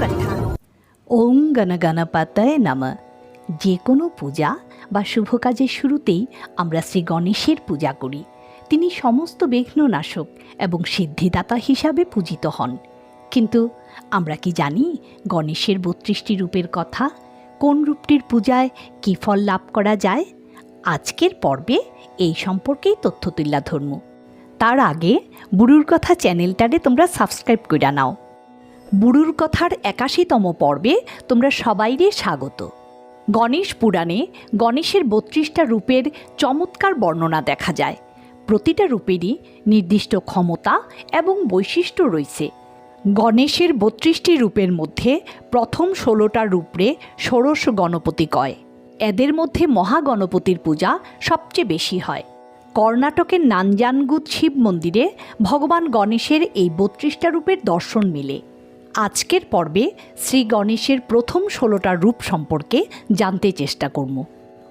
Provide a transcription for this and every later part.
कथा ওং গণগণপাতায় নাম। যে কোনো পূজা বা শুভ কাজের শুরুতেই আমরা শ্রী গণেশের পূজা করি। তিনি সমস্ত বিঘ্ননাশক এবং সিদ্ধিদাতা হিসাবে পূজিত হন। কিন্তু আমরা কি জানি গণেশের বত্রিশটি রূপের কথা? কোন রূপটির পূজায় কী ফল লাভ করা যায়? আজকের পর্বে এই সম্পর্কেই তথ্য তুল্লা ধর্ম তার আগে বুড়ুর কথা চ্যানেলটারে তোমরা সাবস্ক্রাইব করে নাও। বুড়ুর কথার একাশিতম পর্বে তোমরা সবাইরে স্বাগত। গণেশ পুরাণে গণেশের বত্রিশটা রূপের চমৎকার বর্ণনা দেখা যায়। প্রতিটা রূপেরই নির্দিষ্ট ক্ষমতা এবং বৈশিষ্ট্য রয়েছে। গণেশের বত্রিশটি রূপের মধ্যে প্রথম ষোলোটা রূপরে ষোড়শ গণপতি কয়। এদের মধ্যে মহাগণপতির পূজা সবচেয়ে বেশি হয়। কর্ণাটকের নানজানগুদ শিব মন্দিরে ভগবান গণেশের এই বত্রিশটা রূপের দর্শন মিলে। আজকের পর্বে শ্রী গণেশের প্রথম ষোলোটা রূপ সম্পর্কে জানতে চেষ্টা করব।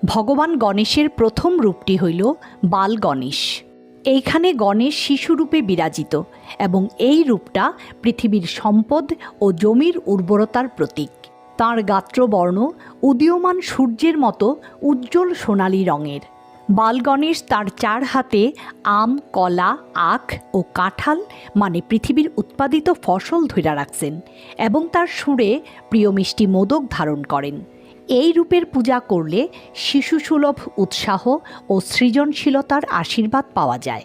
ভগবান গণেশের প্রথম রূপটি হইল বাল গণেশ। এইখানে গণেশ শিশুরূপে বিরাজিত এবং এই রূপটা পৃথিবীর সম্পদ ও জমির উর্বরতার প্রতীক। তাঁর গাত্রবর্ণ উদীয়মান সূর্যের মতো উজ্জ্বল সোনালী রঙের। বালগণেশ তার চার হাতে আম, কলা, আখ ও কাঁঠাল মানে পৃথিবীর উৎপাদিত ফসল ধরে রাখছেন এবং তার সুরে প্রিয় মিষ্টি মোদক ধারণ করেন। এই রূপের পূজা করলে শিশুসুলভ উৎসাহ ও সৃজনশীলতার আশীর্বাদ পাওয়া যায়।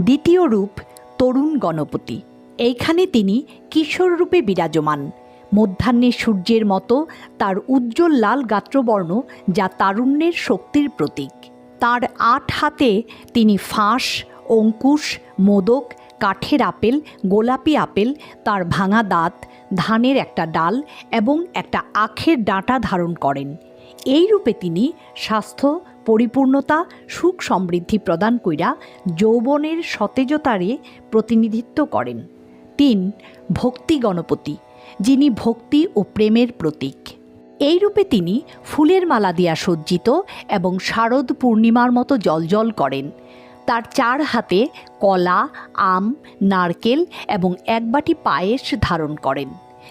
দ্বিতীয় রূপ তরুণ গণপতি। এইখানে তিনি কিশোর রূপে বিরাজমান। মধ্যাহ্নে সূর্যের মতো তার উজ্জ্বল লাল গাত্রবর্ণ যা তারুণ্যের শক্তির প্রতীক। তার আট হাতে তিনি ফাঁস, অঙ্কুশ, মোদক, কাঠের আপেল, গোলাপি আপেল, তার ভাঙা দাঁত, ধানের একটা ডাল এবং একটা আখের ডাঁটা ধারণ করেন। এই রূপে তিনি স্বাস্থ্য, পরিপূর্ণতা, সুখ সমৃদ্ধি প্রদান কইরা যৌবনের সতেজতারে প্রতিনিধিত্ব করেন। তিন, ভক্তি গণপতি, যিনি ভক্তি ও প্রেমের প্রতীক। এই রূপে তিনি ফুলের মালা দিয়া সজ্জিত এবং শারদ পূর্ণিমার মতো জলজল করেন। তার চার হাতে কলা, আম, নারকেল এবং এক বাটি পায়েস ধারণ করেন।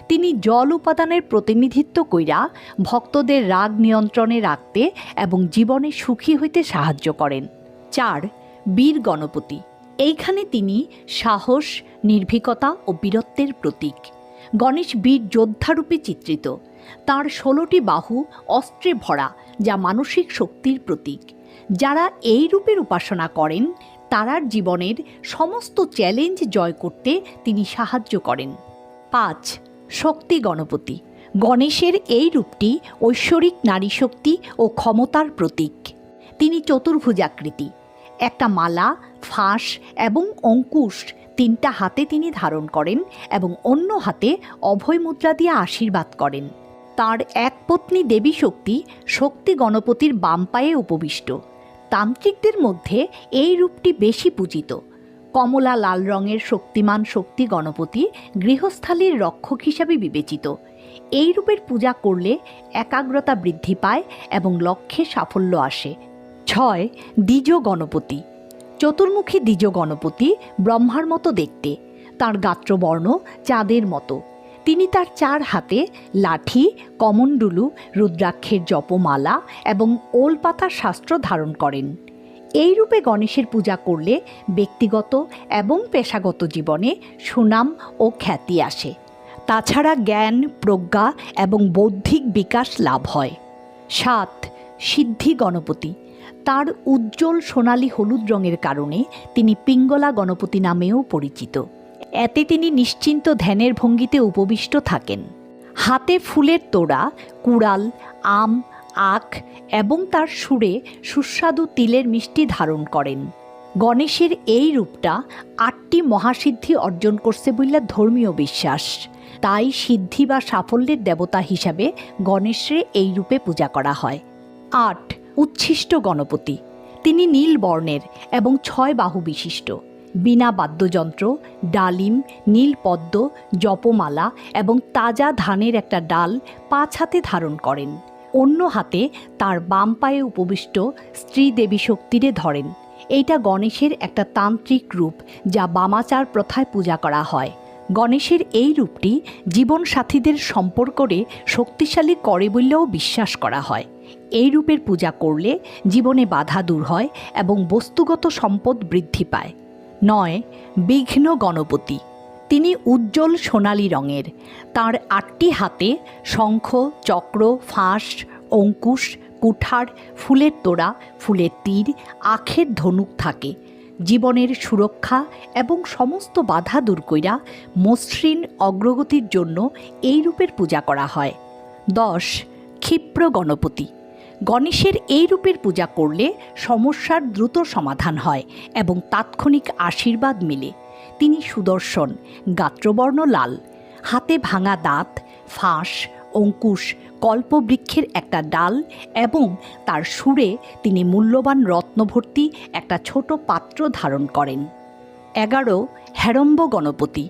তিনি জল উপাদানের প্রতিনিধিত্ব কইরা ভক্তদের রাগ নিয়ন্ত্রণে রাখতে এবং জীবনে সুখী হইতে সাহায্য করেন। চার, বীর গণপতি। এইখানে তিনি সাহস, নির্ভীকতা ও বীরত্বের প্রতীক। গণেশ বীর যোদ্ধারূপে চিত্রিত। তার ষোলোটি বাহু অস্ত্রে ভরা যা মানসিক শক্তির প্রতীক। যারা এই রূপের উপাসনা করেন, তারার জীবনের সমস্ত চ্যালেঞ্জ জয় করতে তিনি সাহায্য করেন। পাঁচ, শক্তি গণপতি। গণেশের এই রূপটি ঐশ্বরিক নারী শক্তি ও ক্ষমতার প্রতীক। তিনি চতুর্ভুজাকৃতি। একটা মালা, ফাঁস এবং অঙ্কুশ তিনটা হাতে তিনি ধারণ করেন এবং অন্য হাতে অভয় মুদ্রা দিয়ে আশীর্বাদ করেন। তার এক পত্নী দেবী শক্তি শক্তি গণপতির বাম পায়ে উপবিষ্ট। তান্ত্রিকদের মধ্যে এই রূপটি বেশি পূজিত। কমলা লাল রঙের শক্তিমান শক্তি গণপতি গৃহস্থালীর রক্ষক হিসাবে বিবেচিত। এই রূপের পূজা করলে একাগ্রতা বৃদ্ধি পায় এবং লক্ষ্যে সাফল্য আসে। ছয়, দ্বিজ গণপতি। চতুর্মুখী দ্বিজ গণপতি ব্রহ্মার মতো দেখতে। তার গাত্রবর্ণ চাঁদের মতো। তিনি তার চার হাতে লাঠি, কমণ্ডুলু, রুদ্রাক্ষের জপমালা এবং ওলপাতার শাস্ত্র ধারণ করেন। এই রূপে গণেশের পূজা করলে ব্যক্তিগত এবং পেশাগত জীবনে সুনাম ও খ্যাতি আসে। তাছাড়া জ্ঞান, প্রজ্ঞা এবং বৌদ্ধিক বিকাশ লাভ হয়। সাত, সিদ্ধি গণপতি। তার উজ্জ্বল সোনালী হলুদ রঙের কারণে তিনি পিঙ্গলা গণপতি নামেও পরিচিত। এতে তিনি নিশ্চিন্ত ধ্যানের ভঙ্গিতে উপবিষ্ট থাকেন। হাতে ফুলের তোড়া, কুড়াল, আম, আখ এবং তার সুরে সুস্বাদু তিলের মিষ্টি ধারণ করেন। গণেশের এই রূপটা আটটি মহাসিদ্ধি অর্জন করছে বললে ধর্মীয় বিশ্বাস। তাই সিদ্ধি বা সাফল্যের দেবতা হিসাবে গণেশের এই রূপে পূজা করা হয়। আট, উচ্ছিষ্ট গণপতি। তিনি নীল বর্ণের এবং ছয় বাহু বিশিষ্ট। বিনা বাদ্যযন্ত্র, ডালিম, নীলপদ্ম, জপমালা এবং তাজা ধানের একটা ডাল পাঁচ হাতে ধারণ করেন। অন্য হাতে তার বাম পায়ে উপবিষ্ট স্ত্রী দেবী শক্তিরে ধরেন। এইটা গণেশের একটা তান্ত্রিক রূপ যা বামাচার প্রথায় পূজা করা হয়। গণেশের এই রূপটি জীবনসাথীদের সম্পর্করে শক্তিশালী করে বললেও বিশ্বাস করা হয়। এই রূপের পূজা করলে জীবনে বাধা দূর হয় এবং বস্তুগত সম্পদ বৃদ্ধি পায়। নয়, বিঘ্ন গণপতি। তিনি উজ্জ্বল সোনালি রঙের। তার আটটি হাতে শঙ্খ, চক্র, ফাঁস, অঙ্কুশ, কুঠার, ফুলের তোড়া, ফুলের তীর, আখের ধনুক থাকে। জীবনের সুরক্ষা এবং সমস্ত বাধা দূর কইরা মসৃণ অগ্রগতির জন্য এই রূপের পূজা করা হয়। দশ, ক্ষিপ্র গণপতি। গণেশের এই রূপের পূজা করলে সমস্যার দ্রুত সমাধান হয় এবং তাৎক্ষণিক আশীর্বাদ মিলে। তিনি সুদর্শন, গাত্রবর্ণ লাল, হাতে ভাঙা দাঁত, ফাঁস, অঙ্কুশ, কল্পবৃক্ষের একটা ডাল এবং তার সুরে তিনি মূল্যবান রত্নভর্তি একটা ছোট পাত্র ধারণ করেন। এগারো, হেরম্ব গণপতি।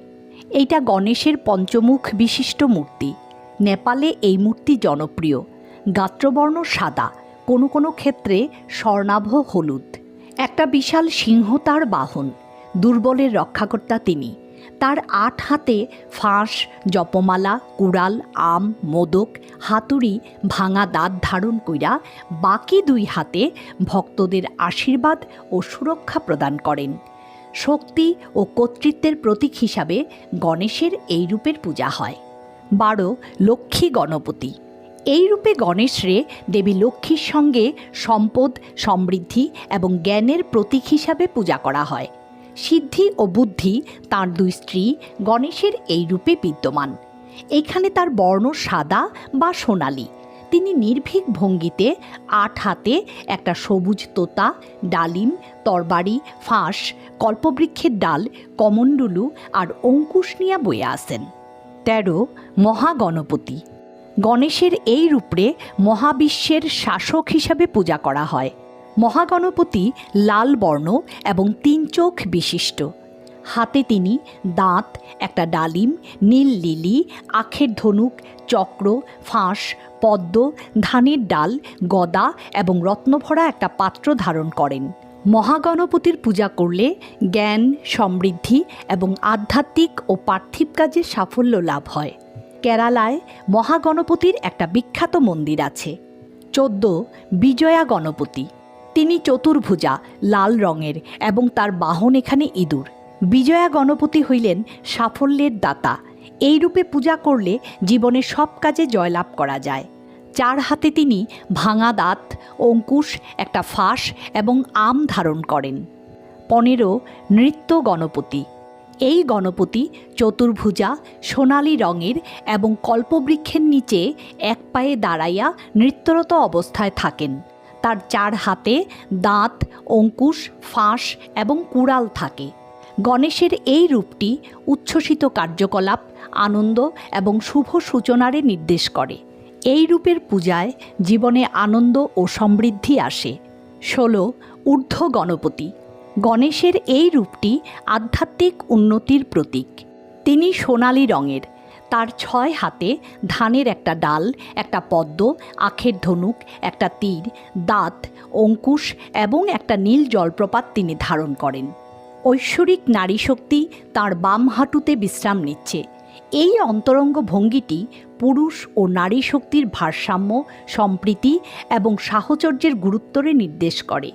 এইটা গণেশের পঞ্চমুখ বিশিষ্ট মূর্তি। নেপালে এই মূর্তি জনপ্রিয়। গাত্রবর্ণ সাদা, কোনো কোনো ক্ষেত্রে স্বর্ণাভ হলুদ। একটা বিশাল সিংহ তার বাহন, দুর্বলের রক্ষাকর্তা তিনি। তার আট হাতে ফাঁস, জপমালা, কুড়াল, আম, মোদক, হাতুড়ি ভাঙা দাঁত ধারণ কইরা বাকি দুই হাতে ভক্তদের আশীর্বাদ ও সুরক্ষা প্রদান করেন। শক্তি ও কর্তৃত্বের প্রতীক হিসাবে গণেশের এই রূপের পূজা হয়। বারো লক্ষ্মী গণপতি। এই রূপে গণেশরে দেবী লক্ষ্মীর সঙ্গে সম্পদ, সমৃদ্ধি এবং জ্ঞানের প্রতীক হিসাবে পূজা করা হয়। সিদ্ধি ও বুদ্ধি তার দুই স্ত্রী গণেশের এই রূপে বিদ্যমান। এখানে তার বর্ণ সাদা বা সোনালি। তিনি নির্ভীক ভঙ্গিতে আট হাতে একটা সবুজ তোতা, ডালিম, তরবারি, ফাঁস, কল্পবৃক্ষের ডাল, কমণ্ডলু আর অঙ্কুশ নিয়ে বয়ে আসেন। তেরো মহাগণপতি। গণেশের এই রূপে মহাবিশ্বের শাসক হিসাবে পূজা করা হয়। মহাগণপতি লাল বর্ণ এবং তিন চোখ বিশিষ্ট। হাতে তিনি দাঁত, একটা ডালিম, নীল লিলি, আখের ধনুক, চক্র, ফাঁস, পদ্ম, ধানের ডাল, গদা এবং রত্নভরা একটা পাত্র ধারণ করেন। মহাগণপতির পূজা করলে জ্ঞান, সমৃদ্ধি এবং আধ্যাত্মিক ও পার্থিব কাজে সাফল্য লাভ হয়। কেরালায় মহাগণপতির একটা বিখ্যাত মন্দির আছে। চোদ্দ বিজয়া গণপতি। তিনি চতুর্ভুজা, লাল রঙের এবং তার বাহন এখানে ইঁদুর। বিজয়া গণপতি হইলেন সাফল্যের দাতা। এই রূপে পূজা করলে জীবনে সব কাজে জয়লাভ করা যায়। চার হাতে তিনি ভাঙা দাঁত, অঙ্কুশ, একটা ফাঁস এবং আম ধারণ করেন। পনেরো নৃত্য গণপতি। এই গণপতি চতুর্ভুজা সোনালি রঙের এবং কল্পবৃক্ষের নিচে এক পায়ে দাঁড়াইয়া নৃত্যরত অবস্থায় থাকেন। তার চার হাতে দাঁত, অঙ্কুশ, ফাঁস এবং কুড়াল থাকে। গণেশের এই রূপটি উচ্ছ্বসিত কার্যকলাপ, আনন্দ এবং শুভ সূচনারে নির্দেশ করে। এই রূপের পূজায় জীবনে আনন্দ ও সমৃদ্ধি আসে। ষোলো, ঊর্ধ্ব গণপতি গণেশের এই রূপটি আধ্যাত্মিক উন্নতির প্রতীক। তিনি সোনালি রঙের। তার ছয় হাতে ধানের একটা ডাল, একটা পদ্ম, আখের ধনুক, একটা তীর, দাঁত, অঙ্কুশ এবং একটা নীল জলপ্রপাত তিনি ধারণ করেন। ঐশ্বরিক নারী শক্তি তাঁর বাম হাঁটুতে বিশ্রাম নিচ্ছে। এই অন্তরঙ্গ ভঙ্গিটি পুরুষ ও নারী শক্তির ভারসাম্য, সম্প্রীতি এবং সাহচর্যের গুরুত্বরে নির্দেশ করে।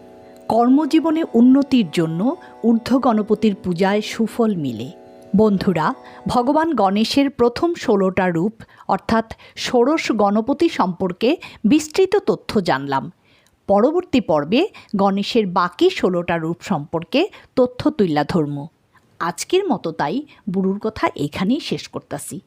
কর্মজীবনে উন্নতির জন্য ঊর্ধ্ব গণপতির পূজায় সুফল মিলে। বন্ধুরা, ভগবান গণেশের প্রথম ষোলোটা রূপ, অর্থাৎ ষোড়শ গণপতি সম্পর্কে বিস্তৃত তথ্য জানলাম। পরবর্তী পর্বে গণেশের বাকি ষোলোটা রূপ সম্পর্কে তথ্য তুল্লা ধর্ম আজকের মতো তাই, বুড়ুর কথা এখানেই শেষ করতাছি।